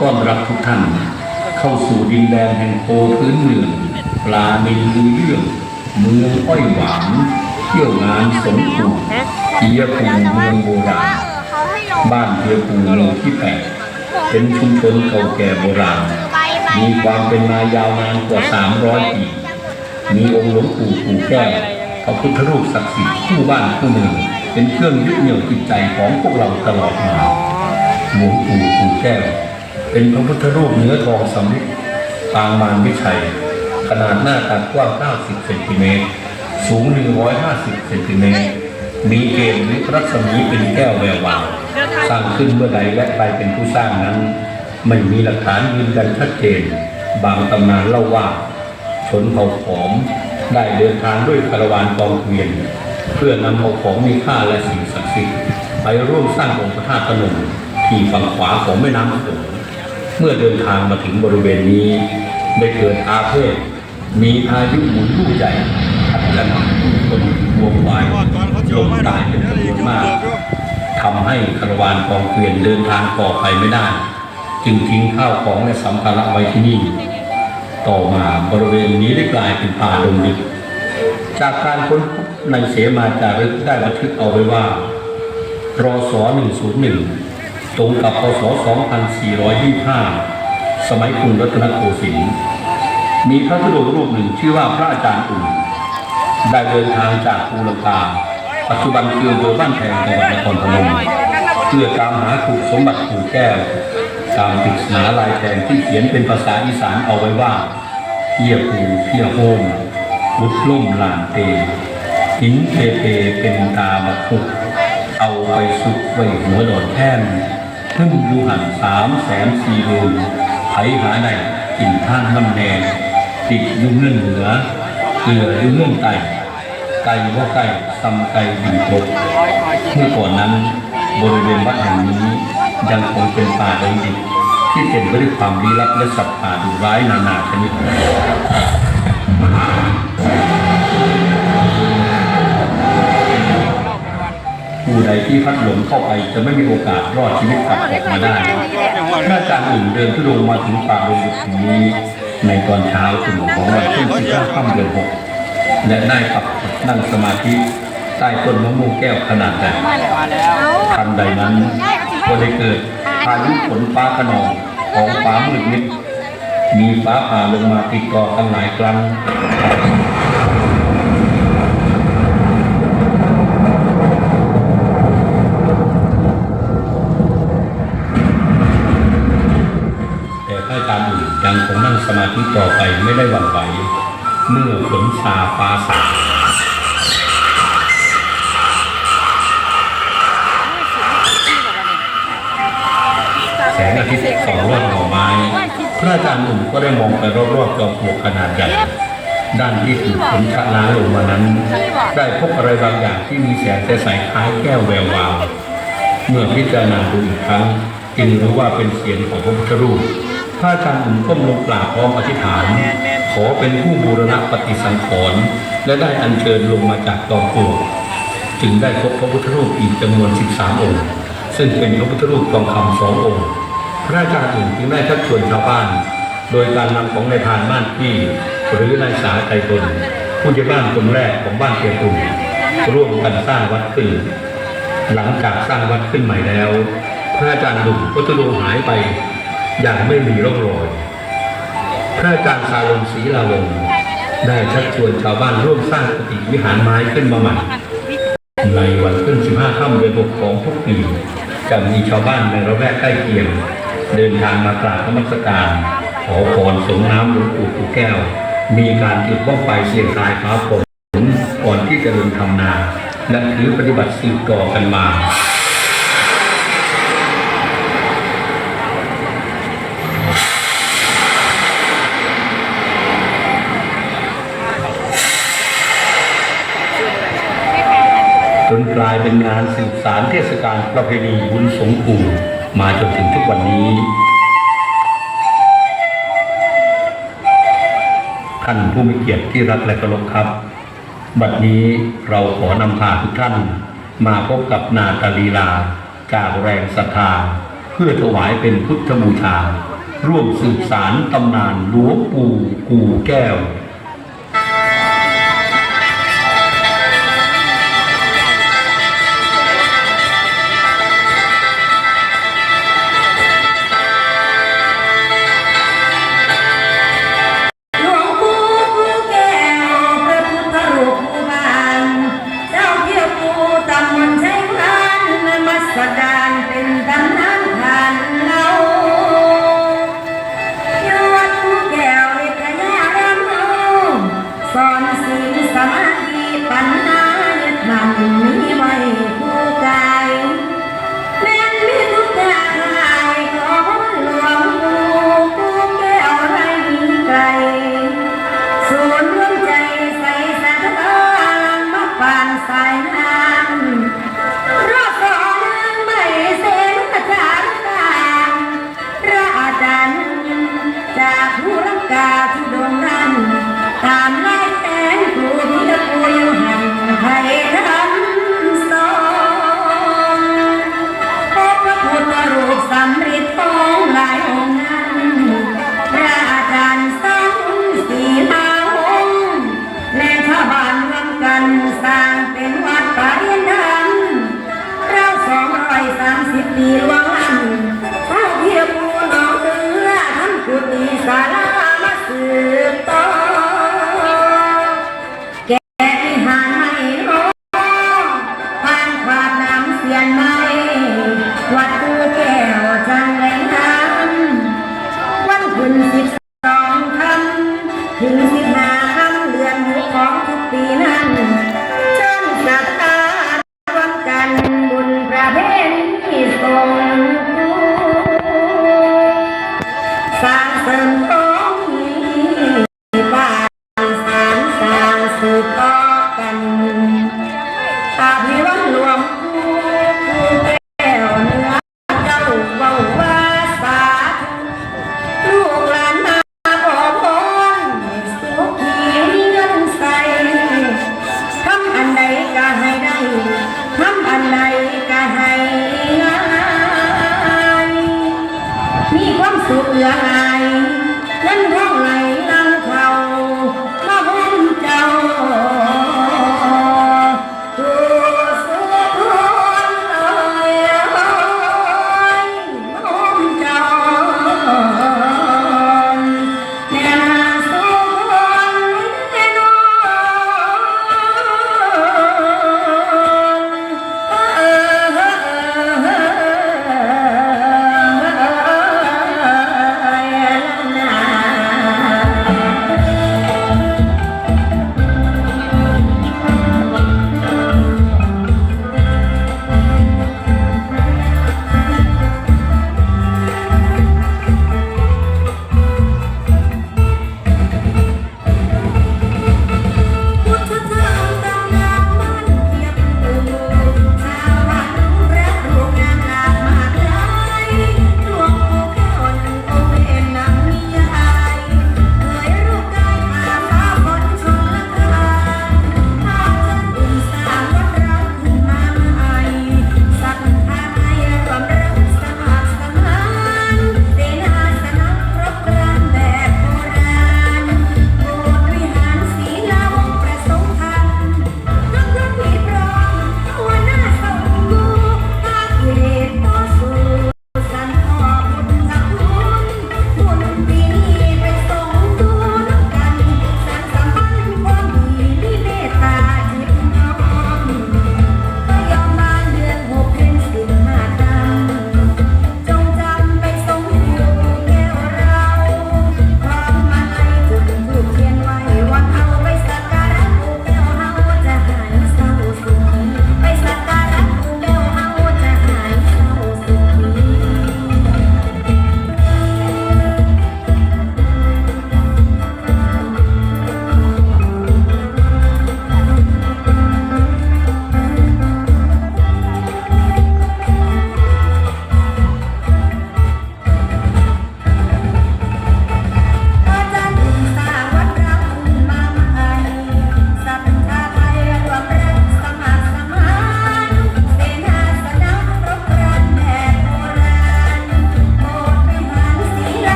ต้อนรับทุกท่าน เข้าสู่ดินแดนแห่งโคพื้นเมืองปลานิลลือเรื่อง เมืองอ้อยหวานเที่ยวงานสงปูเทียปูเมืองโบราณบ้านเทียปูหมู่ที่แปดเป็นชุมชนเก่าแก่โบราณ มีความเป็นมายาวนานกว่า 300 ปี มีองค์หลวงปู่ปู่แก้วพระพุทธรูปศักดิ์สิทธิ์คู่บ้านคู่เมืองเป็นเครื่องยึดเหนี่ยวจิตใจของพวกเราตลอดมาหลวงปู่ปู่แก้ว เป็นพระพุทธรูปเนื้อทองสำริดปางมารวิชัย ขนาดหน้าตัดกว้าง 90 เซนติเมตร สูง 150 เซนติเมตร มีเกณฑ์หรือรัศมีเป็นแก้วแวววาว สร้างขึ้นเมื่อใดและใครเป็นผู้สร้างนั้น ไม่มีหลักฐานยืนยันชัดเจน บางตำนานเล่าว่า ชนเผ่าขอมได้เดินทางด้วยคาราวานกองเกวียน เพื่อนำเอาของมีค่าและสิ่งศักดิ์สิทธิ์ไปร่วมสร้างองค์พระธาตุพนมที่ฝั่งขวาของแม่น้ำโขง เมื่อเดินทางมาถึงบริเวณนี้ได้เกิดอาเพศมีพายุหมุนลูกใหญ่พัดกระนำคนวัวควายลมตายเป็นจำนวนมากทำให้คารวานกองเกวียนเดินทางต่อไปไม่ได้ จึงทิ้งข้าวของและสัมภาระไว้ที่นี่ ต่อมาบริเวณนี้ได้กลายเป็นป่าดงดิบจากการค้นพบในเสมาจารึกได้บันทึกเอาไว้ว่ารศ101 ตรงกับพศ 2425 สมัยกรุงรัตนโกสินทร์ มีพระธุดงค์รูปหนึ่งชื่อว่าพระอาจารย์อุ่น ได้เดินทางจากภูลังกา ปัจจุบันคืออำเภอบ้านแพงจังหวัดนครพนม เพื่อตามหาถูกสมบัติปู่แก้ว ตามปริศนาลายแทงที่เขียนเป็นภาษาอีสานเอาไว้ว่าเยี่ยปูเพียโฮมวุดล่มลานเตหินเทเปเป็นตาบักหุกเอาไปสุกไว้หัวโดดแท่น พึ่งอยู่หันสามแสนสี่หมื่นไผหาได้กินท่านน้ำแดงติดยุ่เงื่อนเหนือเกลือยุ่เงื่อนไตไก่ว่าไก่ซำไก่บินตกเมื่อก่อนนั้นบริเวณวัดแห่งนี้ยังคงเป็นป่าดงดิบที่เต็มไปด้วยความลี้ลับและสัตว์ป่าดุร้ายนานาชนิด ผู้ใดที่พัดหลงเข้าไปจะไม่มีโอกาสรอดชีวิตกลับออกมาได้พระอาจารย์อื่นเดินทุดงมาถึงป่าดงดิบนี้ ในตอนเช้าตรู่ของวันที่15ค่ำเดือน6และได้ปักนั่งสมาธิใต้ต้นมะม่วงแก้วขนาดใหญ่ทันใดนั้นก็ได้เกิดพายุฝนฟ้าขนองของฟ้ามืดมิดมีฟ้าผ่าลงมาติดต่อกันหลายครั้ง แต่พระอาจารย์อื่นยังคงนั่ง สมาธิต่อไปไม่ได้หวั่นไหวเมื่อฝนซาฟ้าสาแสงอาทิตย์ส่องรอบหน่อไม้พระอาจารย์หนุ่มก็ได้มองไปรอบๆจอมปลวกขนาดใหญ่ด้านที่ถูกฝนชะล้างลงมานั้น ได้พบอะไรบางอย่างที่มีแสงใสๆคล้ายแก้วแวววาว เมื่อพิจารณาดูอีกครั้งจึงรู้ว่าเป็นเสียงของพระพุทธรูป พระอาจารย์อุ่นก้มลงกราบพร้อมอธิษฐาน ขอเป็นผู้บูรณะปฏิสังขรณ์และได้อัญเชิญลงมาจากกองปลวกจึงได้พบพระพุทธรูปอีกจำนวน 13 องค์ ซึ่งเป็นพระพุทธรูปทองคำสององค์ พระอาจารย์อุ่นจึงได้ชักชวนชาวบ้าน โดยการนำของนายพรานม่านพี่ หรือนายสาไตรตนผู้ใหญ่บ้านคนแรกของบ้านเพียงตุ่มร่วมกันสร้างวัดขึ้น หลังจากสร้างวัดขึ้นใหม่แล้ว พระอาจารย์ดุมก็ทุดงค์หายไป อย่างไม่มีร่องรอย พระอาจารย์สาลงศรีลาวงได้ชักชวนชาวบ้านร่วมสร้างกุฏิวิหารไม้ขึ้นมาใหม่ ในวันขึ้น 15 ค่ำเดือน6ของทุกปีจะมีชาวบ้านในระแวกใกล้เคียง เดินทางมากราบนมัสการ ขอพรสงน้ำหลวงปู่ปู่แก้ว มีการจุดบ้องไฟเสียงทายฟ้าฝนก่อนที่จะลงทำนา และถือปฏิบัติสืบต่อกันมา กลายเป็นงานสืบสารเทศกาลประเพณีบุญสงปู่มาจนถึงทุกวันนี้ ท่านผู้มีเกียรติที่รักและเคารพครับ บัดนี้เราขอนำพาทุกท่าน มาพบกับนาตาลีลา จากแรงศรัทธา เพื่อถวายเป็นพุทธบูชา ร่วมสืบสารตำนานหลวงปู่กูแก้ว ya.